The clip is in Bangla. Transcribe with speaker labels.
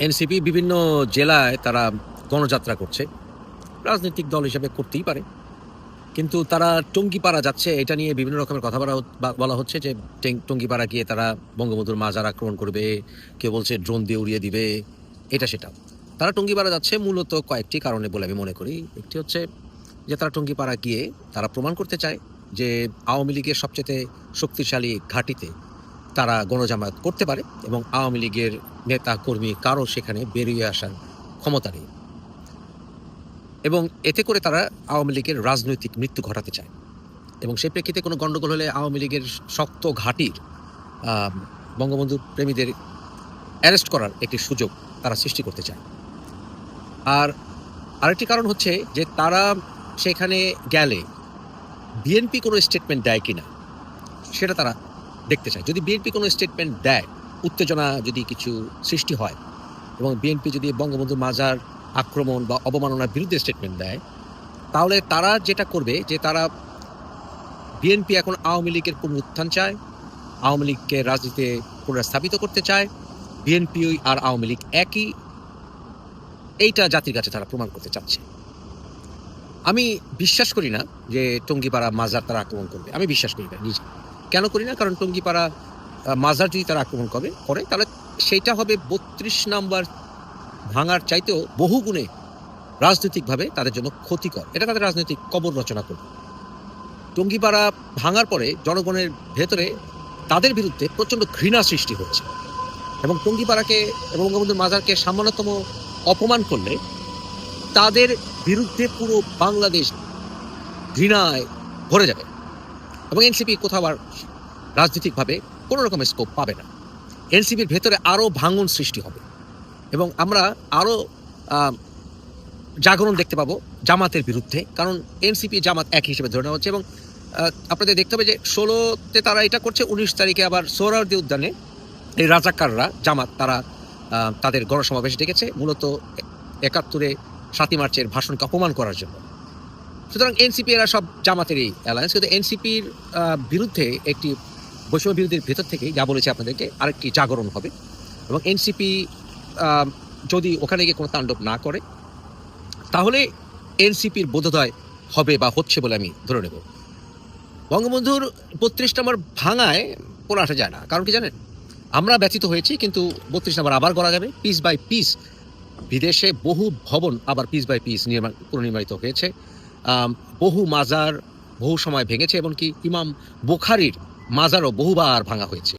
Speaker 1: এনসিপি বিভিন্ন জেলায় তারা গণযাত্রা করছে। রাজনৈতিক দল হিসেবে করতেই পারে। কিন্তু তারা টঙ্গিপাড়া যাচ্ছে, এটা নিয়ে বিভিন্ন রকমের কথা বলা বলা হচ্ছে যে টঙ্গিপাড়া গিয়ে তারা বঙ্গবন্ধুর মাজার আক্রমণ করবে, কেউ বলছে ড্রোন দিয়ে উড়িয়ে দিবে, এটা সেটা। তারা টঙ্গিপাড়া যাচ্ছে মূলত কয়েকটি কারণে বলে আমি মনে করি। একটি হচ্ছে যে তারা টঙ্গিপাড়া গিয়ে তারা প্রমাণ করতে চায় যে আওয়ামী লীগের সবচেয়ে শক্তিশালী ঘাঁটিতে তারা গণজামায়াত করতে পারে এবং আওয়ামী লীগের নেতা কর্মী কারও সেখানে বেরিয়ে আসার ক্ষমতা নেই। এবং এতে করে তারা আওয়ামী লীগের রাজনৈতিক মৃত্যু ঘটাতে চায়। এবং সেই প্রেক্ষিতে কোনো গণ্ডগোল হলে আওয়ামী লীগের শক্ত ঘাঁটির বঙ্গবন্ধু প্রেমীদের অ্যারেস্ট করার একটি সুযোগ তারা সৃষ্টি করতে চায়। আর আরেকটি কারণ হচ্ছে যে তারা সেখানে গেলে বিএনপি কোনো স্টেটমেন্ট দেয় কিনা, সেটা তারা দেখতে চায়। যদি বিএনপি কোনো স্টেটমেন্ট দেয়, উত্তেজনা যদি কিছু সৃষ্টি হয় এবং বিএনপি যদি বঙ্গবন্ধু মাজার আক্রমণ বা অবমাননার বিরুদ্ধে স্টেটমেন্ট দেয়, তাহলে তারা যেটা করবে যে তারা বিএনপি এখন আওয়ামী লীগের পুনরুত্থান চায়, আওয়ামী লীগকে রাজনীতিতে পুনর্স্থাপিত করতে চায়, বিএনপি আর আওয়ামী লীগ একই, এইটা জাতির কাছে তারা প্রমাণ করতে চাচ্ছে। আমি বিশ্বাস করি না যে টঙ্গিপাড়া মাজার তারা আক্রমণ করবে। আমি বিশ্বাস করি না, নিজে। কেন করি না? কারণ টঙ্গিপাড়া মাজার যদি তারা আক্রমণ করে করে। তাহলে সেইটা হবে বত্রিশ নাম্বার ভাঙার চাইতেও বহু গুণে রাজনৈতিকভাবে তাদের জন্য ক্ষতিকর। এটা তাদের রাজনৈতিক কবর রচনা করবে। টঙ্গিপাড়া ভাঙার পরে জনগণের ভেতরে তাদের বিরুদ্ধে প্রচণ্ড ঘৃণা সৃষ্টি হচ্ছে। এবং টঙ্গিপাড়াকে এবং বঙ্গবন্ধুর মাজারকে সামান্যতম অপমান করলে তাদের বিরুদ্ধে পুরো বাংলাদেশ ঘৃণায় ভরে যাবে। এবং এনসিপি কোথাও আর রাজনৈতিকভাবে কোনো রকমের স্কোপ পাবে না। এনসিপির ভেতরে আরও ভাঙন সৃষ্টি হবে এবং আমরা আরও জাগরণ দেখতে পাবো জামাতের বিরুদ্ধে, কারণ এনসিপি জামাত এক হিসেবে ধরে নেওয়া হচ্ছে এবং আপনাদের দেখতে হবে যে ষোলোতে তারা এটা করছে, উনিশ তারিখে আবার সোহরাওয়ার্দী উদ্যানে এই রাজাকাররা জামাত তারা তাদের গণসমাবেশ ডেকেছে, মূলত একাত্তরে সাতই মার্চের ভাষণকে অপমান করার জন্য। সুতরাং এনসিপি এরা সব জামাতেরই অ্যালায়েন্স কিন্তু এনসিপির বিরুদ্ধে একটি বৈষম্য বিরোধীর ভেতর থেকেই যা বলেছে আপনাদেরকে, আরেকটি জাগরণ হবে। এবং এনসিপি যদি ওখানে গিয়ে কোনো তাণ্ডব না করে, তাহলে এনসিপির বোধোদয় হবে বা হচ্ছে বলে আমি ধরে নেব। বঙ্গবন্ধুর বত্রিশ নম্বর ভাঙায় কোনো আসা যায় না। কারণ কি জানেন? আমরা ব্যথিত হয়েছি, কিন্তু বত্রিশ নম্বর আবার করা যাবে। পিস বাই পিস বিদেশে বহু ভবন আবার পিস বাই পিস নির্মাণ পুনর্নির্মাণিত হয়েছে। বহু মাজার বহু সময় ভেঙেছে এবং কি ইমাম বোখারির মাজারও বহুবার ভাঙা হয়েছে।